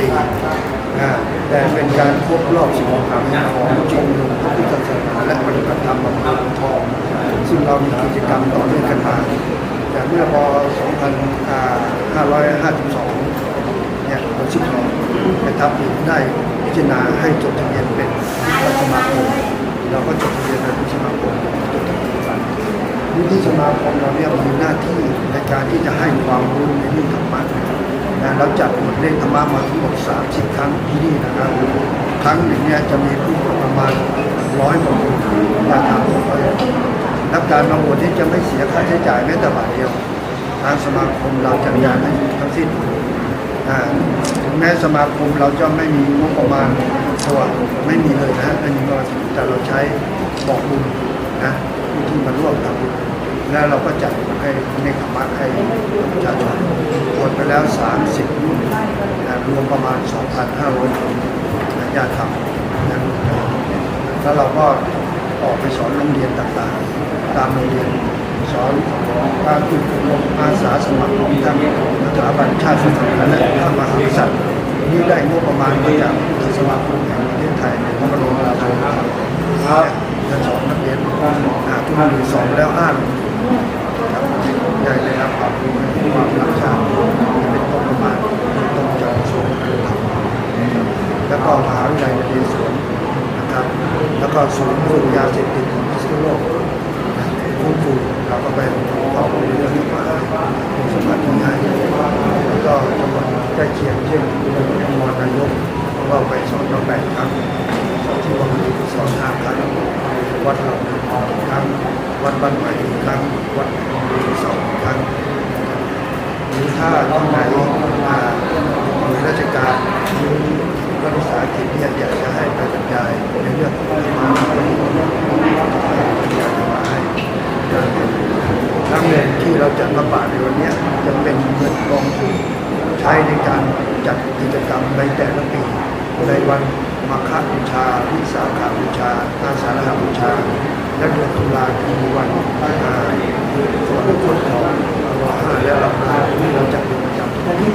ปีแต่เป็นการครบรอบ16ครั้งของชมรมพระพุทธศาสนาและปฏิบัติธรรมบำเพ็ญทอง ซึ่งเรามีกิจกรรมต่อเนื่องกันมาแต่เมื่อพ2552เนี่ยผมชิดเรานะครับได้พิจารณาให้จดทะเบียนเป็นรัฐสมาคมเราก็จดทะเบียนเป็นสมาคมจดทะเบียนกันวิธีสมาคมเราเนี่ยมีหน้าที่ในการที่จะให้ความรู้ในเรื่องธรรมะ นะเราจัดบทเรียนธรรมะมาทั้งหมด30 ครั้งที่นี่นะครับ ครั้งหนึ่งเนี่ยจะมีผู้คนประมาณร้อยกว่าคนราคาหกร้อยและการมาบวชนี่จะไม่เสียค่าใช้จ่ายแม้แต่บาทเดียว ทางสมาคมเราจัดการให้ทั้งสิ้นถึงแม้สมาคมเราจะไม่มีงบประมาณตัวไม่มีเลยนะไม่มีงบแต่เราใช้บอกบุญนะผู้ที่มาร่วมทำบุญแล้วเราก็จัดให้ในขมักให้ประชาชน ตรวจไปแล้ว 30รุ่นรวมประมาณ 2,500 คนนะญาติธรรมนะแล้วเราก็ออกไปสอนโรงเรียนต่างๆ ตามโรงเรียนสอนการฝึกอบรมอาสาสมัครของทางสถาบันชาติศาสนาและพระมหากษัตริย์นี่ได้งบประมาณมาจากสมาคมแห่งประเทศไทยในพระบรมราชูปถัมภ์จะสอนนักเรียนอาทุกโรงเรียนสอนไปแล้วห้าโรงเรียนครับได้ได้รับความรู้ความรักชาติเป็นงบประมาณตรงจากกระทรวงการคลังนะครับ แล้วก็มหาวิทยาลัยนเรศวรนะครับ แล้วก็ศูนย์ฝึกยาเสพติดของพิษณุโลกฟื้นฟูเราก็ไปเอาไปเรื่องนี้มาสมาธิให้แล้วก็จังหวัดใกล้เคียงเช่นจังหวัดนายกก็ไปสอนเราแปดครั้งสอนที่วังลีสอนห้าครั้งวัดเราครั้งวัดบ้านใหม่ครั้งวัดสองครั้งหรือถ้าที่ไหนอ่าหน่วยราชการหรือรัฐวิสาหกิจเนี่ยอยากจะให้ไปบรรยายในเรื่องของธรรมะ อยากจะมาให้ทั้งเงินที่เราจัดระบาดในวันเนี้ยจะเป็นเงินกองทุน ในการจัดกิจกรรมในแต่ละปี ในวันมาฆบูชา วิสาขาบูชาอาสาฬหบูชา และเดือนตุลาคือวันอ่าสวรรคตของรอห้าและเราห้าที่เราจัดเป็นประจำทุกปี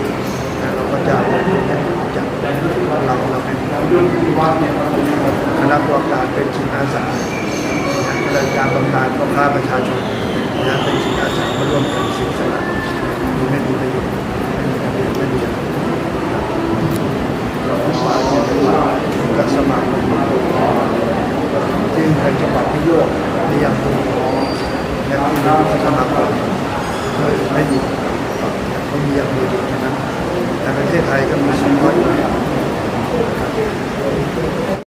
นะเราก็จะเอาเงินนี้จัดเราเราเป็นคณะกรรมการเป็นจิตอาสารายการบำนาญพ่อค้าประชาชนนะเป็นจิตอาสามาร่วมกัน ริยาบถแล้วน้องสมาคมโดยไม่หยุดเขามีอย่างเดียนะแต่ประเทศไทยก็มีสมมติ